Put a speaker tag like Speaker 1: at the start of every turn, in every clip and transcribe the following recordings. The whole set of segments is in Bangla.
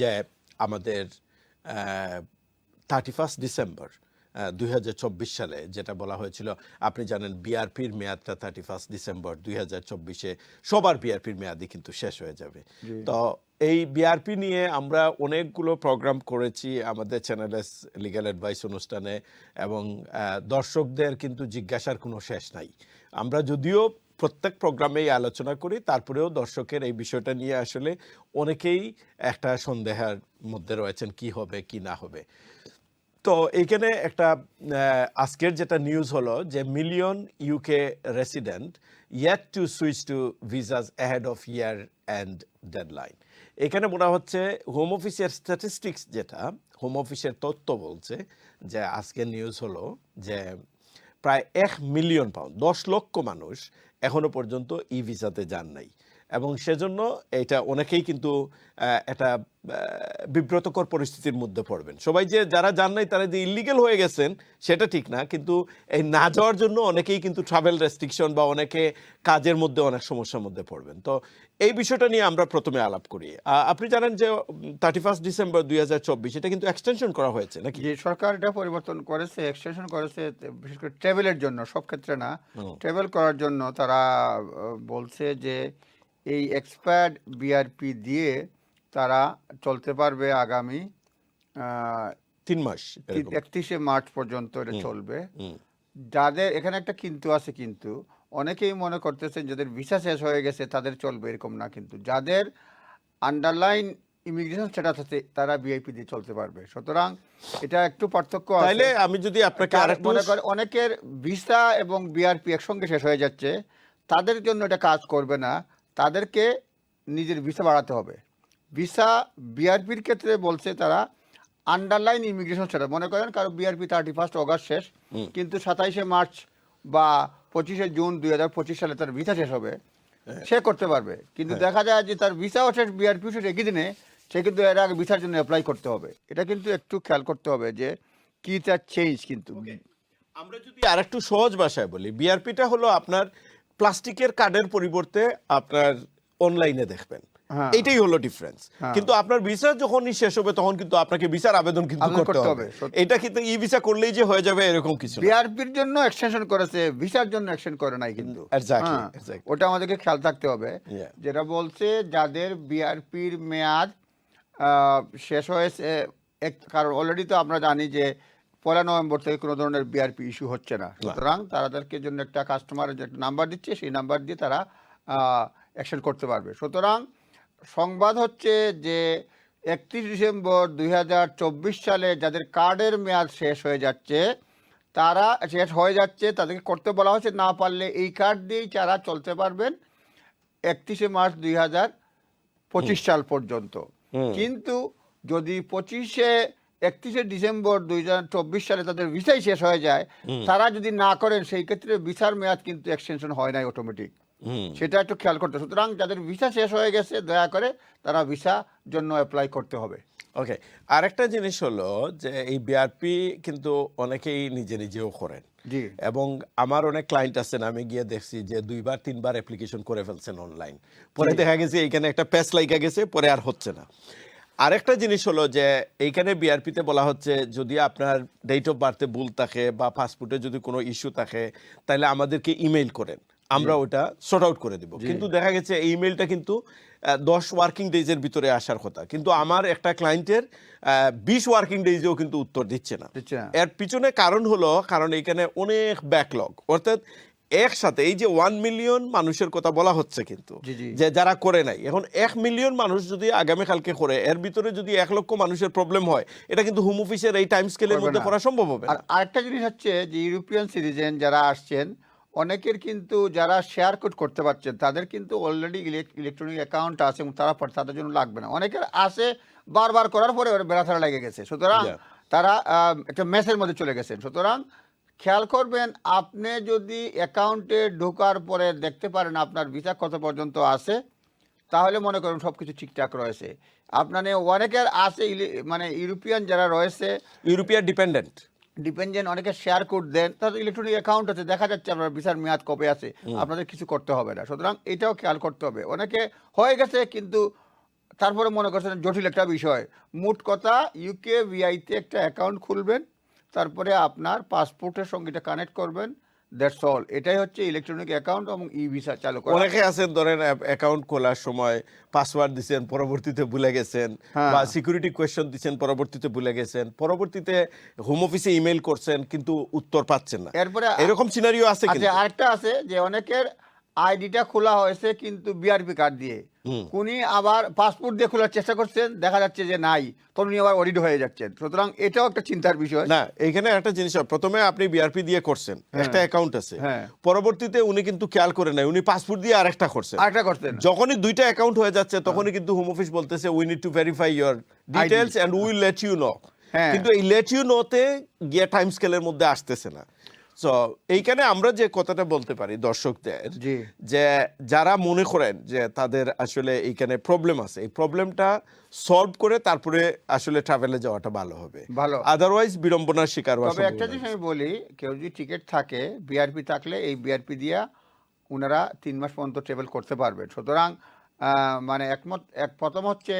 Speaker 1: যে আমাদের থার্টি ফার্স্ট ডিসেম্বর দুই হাজার চব্বিশ সালে যেটা বলা হয়েছিল আপনি জানেন বিআরপির মেয়াদটা থার্টি ফার্স্ট ডিসেম্বর দুই হাজার চব্বিশে সবার বিআরপির মেয়াদই কিন্তু শেষ হয়ে যাবে। তো এই বিআরপি নিয়ে আমরা অনেকগুলো প্রোগ্রাম করেছি আমাদের চ্যানেলে লিগ্যাল অ্যাডভাইস অনুষ্ঠানে এবং দর্শকদের কিন্তু জিজ্ঞাসার কোনো শেষ নাই। আমরা যদিও প্রত্যেক প্রোগ্রামেই আলোচনা করি, তারপরেও দর্শকের এই বিষয়টা নিয়ে আসলে অনেকেই একটা সন্দেহের মধ্যে রয়েছেন কি হবে, কি না হবে। তো এইখানে একটা আজকের যেটা নিউজ হলো যে million UK resident yet to switch to visas ahead of year and deadline এখানে মনে হচ্ছে হোম অফিসের স্ট্যাটিস্টিক্স যেটা হোম অফিসের তথ্য বলছে যে আজকের নিউজ হলো যে প্রায় এক মিলিয়ন পাউন্ড দশ লক্ষ মানুষ এখনও পর্যন্ত ই ভিসাতে যান নাই। এবং সেজন্য এটা অনেকেই কিন্তু আহ, বিব্রতকর পরিস্থিতির মধ্যে পড়বেন। সবাই যে যারা যান নাই তারা যে ইলিগেল হয়ে গেছেন সেটা ঠিক না। কিন্তু এই না যাওয়ার জন্য অনেকেই কিন্তু ট্রাভেল রেস্ট্রিকশন বা অনেকে কাজের মধ্যে অনেক সমস্যার মধ্যে পড়বেন। তো এই বিষয়টা নিয়ে আমরা প্রথমে আলাপ করি। আপনি জানেন যে থার্টি ফার্স্ট ডিসেম্বর দুই হাজার চব্বিশ এটা কিন্তু এক্সটেনশন করা হয়েছে নাকি?
Speaker 2: যে সরকার এটা পরিবর্তন করেছে এক্সটেনশন করেছে বিশেষ করে ট্রাভেলের জন্য সব ক্ষেত্রে না। ট্রাভেল করার জন্য তারা বলছে যে এই এক্সপায়ার্ড বিআরপি দিয়ে তারা চলতে পারবে আগামী
Speaker 1: তিন মাস
Speaker 2: একত্রিশে মার্চ পর্যন্ত এটা চলবে। যাদের এখানে একটা কিন্তু আছে কিন্তু অনেকেই মনে করতেছেন যাদের ভিসা শেষ হয়ে গেছে তাদের চলবে এরকম না কিন্তু। যাদের আন্ডারলাইন ইমিগ্রেশন স্ট্যাটাস আছে তারা বিআইপি দিয়ে চলতে পারবে। সুতরাং এটা একটু পার্থক্য আছে।
Speaker 1: আমি যদি আপনাকে আরেকটু
Speaker 2: মনে করি অনেকের ভিসা এবং বিআরপি একসঙ্গে শেষ হয়ে যাচ্ছে তাদের জন্য এটা কাজ করবে না। তাদেরকে নিজের ভিসা বাড়াতে হবে। ভিসা বিআরপির ক্ষেত্রে বলছে তারা আন্ডারলাইন ইমিগ্রেশন স্ট্যাটাস মনে করেন কারও বিআরপি থার্টি ফার্স্ট অগাস্ট শেষ কিন্তু সাতাইশে মার্চ বা পঁচিশে জুন দুই হাজার পঁচিশ সালে তার ভিসা শেষ হবে। সে করতে পারবে। কিন্তু দেখা যায় যে তার ভিসাও শেষ বিআরপিও শেষ একই দিনে সে কিন্তু এর আগে ভিসার জন্য অ্যাপ্লাই করতে হবে। এটা কিন্তু একটু খেয়াল করতে হবে যে কি তার চেঞ্জ কিন্তু।
Speaker 1: আমরা যদি আরেকটু সহজ ভাষায় বলি বিআরপিটা হলো আপনার প্লাস্টিকের কার্ডের পরিবর্তে আপনার অনলাইনে দেখবেন।
Speaker 2: হ্যাঁ।
Speaker 1: এইটাই হলো ডিফারেন্স কিন্তু আপনার ভিসা যখনই শেষ হবে তখন কিন্তু আপনাকে ভিসার আবেদন কিন্তু করতে হবে। এটা কিন্তু ই ভিসা করলেই যে হয়ে যাবে এরকম কিছু
Speaker 2: বিআরপির জন্য এক্সটেনশন করেছে ভিসার জন্য এক্সটেন্ড করে নাই কিন্তু।
Speaker 1: Exactly,
Speaker 2: হ্যাঁ, ওটা আমাদেরকে খেয়াল থাকতে হবে যেটা বলছে যাদের বিআরপির মেয়াদ শেষ হয়েছে এক- কারণ অলরেডি তো আমরা জানি যে পয়লা নভেম্বর থেকে কোনো ধরনের বিআরপি ইস্যু হচ্ছে না। সুতরাং তাদেরকে জন্য একটা কাস্টমারের যে একটা নাম্বার দিচ্ছে সেই নাম্বার দিয়ে তারা অ্যাকশন করতে পারবে। সুতরাং সংবাদ হচ্ছে যে একত্রিশ ডিসেম্বর দুই হাজার চব্বিশ সালে যাদের কার্ডের মেয়াদ শেষ হয়ে যাচ্ছে তারা শেষ হয়ে যাচ্ছে তাদেরকে করতে বলা হচ্ছে না পারলে এই কার্ড দিয়েই তারা চলতে পারবেন একত্রিশে মার্চ দুই হাজার পঁচিশ সাল পর্যন্ত। কিন্তু যদি পঁচিশে একত্রিশে ডিসেম্বর দুই সালে তাদের ভিসাই শেষ হয়ে যায়। তারা যদি না করেন সেই ক্ষেত্রে ভিসার মেয়াদ কিন্তু এক্সটেনশন হয় নাই অটোমেটিক সেটা একটু খেয়াল করতে সুতরাং যাদের ভিসা শেষ হয়ে গেছে দয়া করে তারা ভিসা জন্য অ্যাপ্লাই করতে হবে।
Speaker 1: ওকে আরেকটা জিনিস হলো যে এই বিআরপি কিন্তু অনেকেই নিজে নিজেও করেন।
Speaker 2: জি।
Speaker 1: এবং আমার অনেক ক্লায়েন্ট আছেন আমি গিয়ে দেখছি যে দুইবার তিনবার অ্যাপ্লিকেশন করে ফেলছেন অনলাইন পরে দেখা গেছে এখানে একটা প্যাস লাইকা গেছে পরে আর হচ্ছে না। আরেকটা জিনিস হলো যে এইখানে বিআরপিতে বলা হচ্ছে যদি আপনার ডেট অফ বার্থে ভুল থাকে বা পাসপোর্টে যদি কোনো ইস্যু থাকে তাহলে আমাদেরকে ইমেইল করেন। আমরা ওটা সর্ট আউট করে দেব। কিন্তু দেখা গেছে এই ইমেলটা কিন্তু দশ ওয়ার্কিং ডেজের ভিতরে আসার কথা। কিন্তু আমার একটা ক্লায়েন্টের বিশ ওয়ার্কিং ডেজেও কিন্তু উত্তর দিচ্ছে না।
Speaker 2: দিচ্ছে না।
Speaker 1: এর পিছনে কারণ হলো কারণ এখানে অনেক ব্যাকলগ অর্থাৎ একসাথে এই যে ওয়ান মিলিয়ন মানুষের কথা বলা হচ্ছে কিন্তু। যে যারা করে নাই এখন এক মিলিয়ন মানুষ যদি আগামীকালকে করে এর ভিতরে যদি এক লক্ষ মানুষের প্রবলেম হয় এটা কিন্তু হোম অফিসের এই টাইম স্কেলের মধ্যে করা সম্ভব হবে
Speaker 2: আর আরেকটা জিনিস হচ্ছে যে ইউরোপিয়ান সিটিজেন যারা আসছেন অনেকের কিন্তু যারা শেয়ার কোড করতে পারছেন তাদের কিন্তু অলরেডি ইলেকট্রনিক অ্যাকাউন্ট আছে এবং তারা তাদের জন্য লাগবে না। অনেকের আসে বারবার করার পরে ওরা বেড়াথারা লেগে গেছে। সুতরাং তারা একটা মেসের মধ্যে চলে গেছেন। সুতরাং খেয়াল করবেন আপনি যদি অ্যাকাউন্টে ঢোকার পরে দেখতে পারেন আপনার ভিসা কত পর্যন্ত আছে তাহলে মনে করুন সব কিছু ঠিকঠাক রয়েছে। আপনার অনেকের আছে মানে ইউরোপিয়ান যারা রয়েছে
Speaker 1: ইউরোপিয়ান ডিপেন্ডেন্ট।
Speaker 2: ডিপেন্ডেন্ট অনেকে শেয়ার কোড দেন তাদের ইলেকট্রনিক অ্যাকাউন্ট আছে দেখা যাচ্ছে আপনার ভিসার মেয়াদ কবে আছে আপনাদের কিছু করতে হবে না। সুতরাং এটাও খেয়াল করতে হবে। অনেকে হয়ে গেছে কিন্তু তারপরে মনে করছেন জটিল একটা বিষয়। মোট কথা ইউকে ভিআইতে একটা অ্যাকাউন্ট খুলবেন তারপরে আপনার পাসপোর্টের সঙ্গে এটা কানেক্ট করবেন দ্যাটস অল এটাই হচ্ছে ইলেকট্রনিক অ্যাকাউন্ট এবং ই ভিসা চালু করা।
Speaker 1: অনেকে আছেন ধরেন অ্যাকাউন্ট খোলার সময় পাসওয়ার্ড দিচ্ছেন পরবর্তীতে ভুলে গেছেন
Speaker 2: হ্যাঁ।
Speaker 1: বা সিকিউরিটি কোয়েশ্চেন দিচ্ছেন পরবর্তীতে ভুলে গেছেন পরবর্তীতে হোম অফিসে ইমেল করছেন কিন্তু উত্তর পাচ্ছেন না।
Speaker 2: এরপরে
Speaker 1: এরকম সিনারিও আছে
Speaker 2: আচ্ছা আরেকটা আছে যে অনেকের আইডিটা খোলা হয়েছে কিন্তু বিআরপি কার্ড দিয়ে। উনি আবার পাসপোর্ট দিয়ে খোলার চেষ্টা করছেন দেখা যাচ্ছে যে নাই। তখন উনি আবার অডিট হয়ে যাচ্ছেন। সুতরাং এটাও একটা চিন্তার বিষয়।
Speaker 1: না এখানে একটা জিনিস প্রথমে আপনি বিআরপি দিয়ে করছেন। একটা অ্যাকাউন্ট আছে।
Speaker 2: হ্যাঁ।
Speaker 1: পরবর্তীতে উনি কিন্তু খেয়াল করে নাই উনি পাসপোর্ট দিয়ে আরেকটা করছেন।
Speaker 2: আরেকটা করতেন
Speaker 1: যখনই দুইটা অ্যাকাউন্ট হয়ে যাচ্ছে তখনই কিন্তু হোম অফিস বলতেছে we need to verify your details and will let you know
Speaker 2: হ্যাঁ।
Speaker 1: কিন্তু এই লেট ইউ নোতে গিয়ে টাইম স্কেলের মধ্যে আসতেছে না। সো এইখানে আমরা যে কথাটা বলতে পারি দর্শকদের যে যারা মনে করেন যে তাদের আসলে এইখানে প্রবলেম আছে এই প্রবলেমটা সলভ করে তারপরে আসলে ট্রাভেলে যাওয়াটা ভালো হবে।
Speaker 2: ভালো।
Speaker 1: আদারওয়াইজ বিড়ম্বনার শিকার
Speaker 2: তবে একটা জিনিস আমি বলি কেউ যদি টিকিট থাকে বিআরপি থাকলে এই বিআরপি দিয়া ওনারা তিন মাস পর্যন্ত ট্রাভেল করতে পারবেন। সুতরাং মানে একমত এক প্রথম হচ্ছে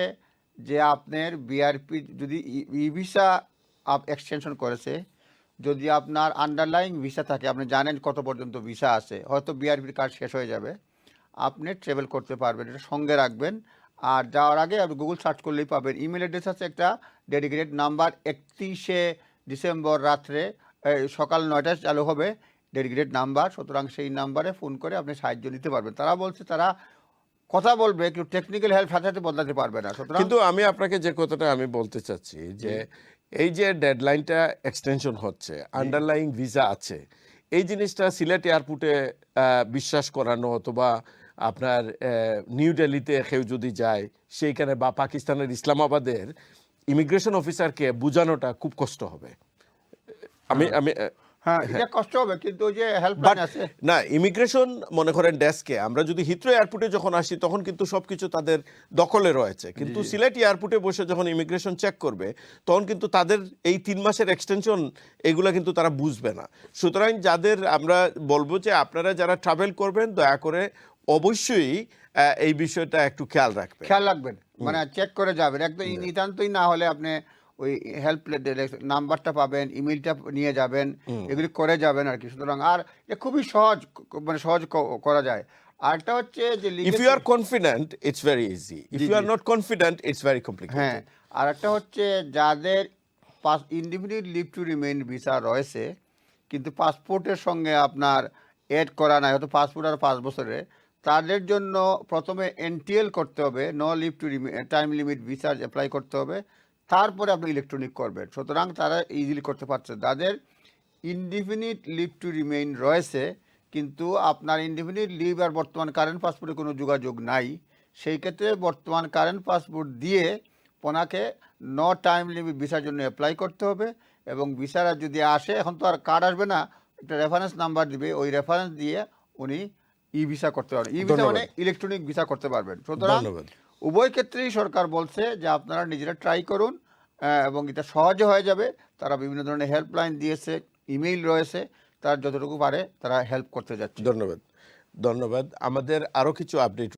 Speaker 2: যে আপনার বিআরপি যদি ই ভিসা আপ এক্সটেনশন করেছে যদি আপনার আন্ডারলাইং ভিসা থাকে আপনি জানেন কত পর্যন্ত ভিসা আছে হয়তো বিআরপির কার্ড শেষ হয়ে যাবে। আপনি ট্রাভেল করতে পারবেন এটা সঙ্গে রাখবেন। আর যাওয়ার আগে আপনি গুগল সার্চ করলেই পাবেন। ইমেল অ্যাড্রেস আছে একটা ডেডিকেটেড নাম্বার একত্রিশে ডিসেম্বর রাত্রে সকাল নয়টায় চালু হবে ডেডিকেটেড নাম্বার সুতরাং সেই নাম্বারে ফোন করে আপনি সাহায্য নিতে পারবেন। তারা বলছে তারা কথা বলবে কিন্তু টেকনিক্যাল হেল্প সাথে সাথে বদলাতে পারবে না। সুতরাং
Speaker 1: কিন্তু আমি আপনাকে যে কথাটা আমি বলতে চাচ্ছি যে এই যে ডেডলাইনটা এক্সটেনশন হচ্ছে আন্ডারলাইং ভিসা আছে এই জিনিসটা সিলেট এয়ারপোর্টে বিশ্বাস করানো অথবা আপনার নিউ দিল্লিতে কেউ যদি যায় সেইখানে বা পাকিস্তানের ইসলামাবাদের ইমিগ্রেশন অফিসারকে বোঝানোটা খুব কষ্ট হবে। আমি আমি
Speaker 2: হ্যাঁ
Speaker 1: না ইমিগ্রেশন মনে করেন ডেস্কে আমরা যদি এয়ারপোর্টে যখন আসি তখন কিন্তু সবকিছু তাদের দখলে রয়েছে। কিন্তু সিলেট এয়ারপোর্টে বসে যখন ইমিগ্রেশন চেক করবে তখন কিন্তু তাদের এই তিন মাসের এক্সটেনশন এগুলা কিন্তু তারা বুঝবে না। সুতরাং যাদের আমরা বলব যে আপনারা যারা ট্রাভেল করবেন দয়া করে অবশ্যই এই বিষয়টা একটু খেয়াল রাখবেন।
Speaker 2: খেয়াল রাখবেন। মানে চেক করে যাবেন। একদম নিতান্তই না হলে আপনি ওই হেল্প নাম্বারটা পাবেন ইমেলটা নিয়ে যাবেন এগুলি করে যাবেন আর কি। সুতরাং আর এটা খুবই সহজ মানে সহজ করা যায়। আরেকটা হচ্ছে যে
Speaker 1: if you are confident it's very easy if you are not confident it's very complicated
Speaker 2: হ্যাঁ আর একটা হচ্ছে যাদের pass independent leave to remain visa রয়েছে কিন্তু পাসপোর্টের সঙ্গে আপনার এড করা নাই হয়তো পাসপোর্ট আর পাঁচ বছরে তাদের জন্য প্রথমে এনটিএল করতে হবে no leave to time limit visa apply করতে হবে। তারপরে আপনি ইলেকট্রনিক করবেন। সুতরাং তারা ইজিলি করতে পারছে। যাদের ইনডিফিনিট লিভ টু রিমেইন রয়েছে কিন্তু আপনার ইনডিফিনিট লিভ আর বর্তমান কারেন্ট পাসপোর্টে কোনো যোগাযোগ নাই। সেই ক্ষেত্রে বর্তমান কারেন্ট পাসপোর্ট দিয়ে ওনাকে ন টাইম লিমিট ভিসার জন্য অ্যাপ্লাই করতে হবে এবং ভিসারা যদি আসে এখন তো আর কার্ড আসবে না একটা রেফারেন্স নাম্বার দিবে। ওই রেফারেন্স দিয়ে উনি ই ভিসা করতে পারবেন। ই ভিসা মানে ইলেকট্রনিক ভিসা করতে পারবেন। সুতরাং। উভয় ক্ষেত্রেই সরকার বলছে যে আপনারা নিজেরা ট্রাই করুন। এবং এটা সহজে হয়ে যাবে। তারা বিভিন্ন ধরনের হেল্পলাইন দিয়েছে ইমেইল রয়েছে, তারা যতটুকু পারে তারা হেল্প করতে যাচ্ছে।
Speaker 1: ধন্যবাদ। ধন্যবাদ। আমাদের আরও কিছু আপডেট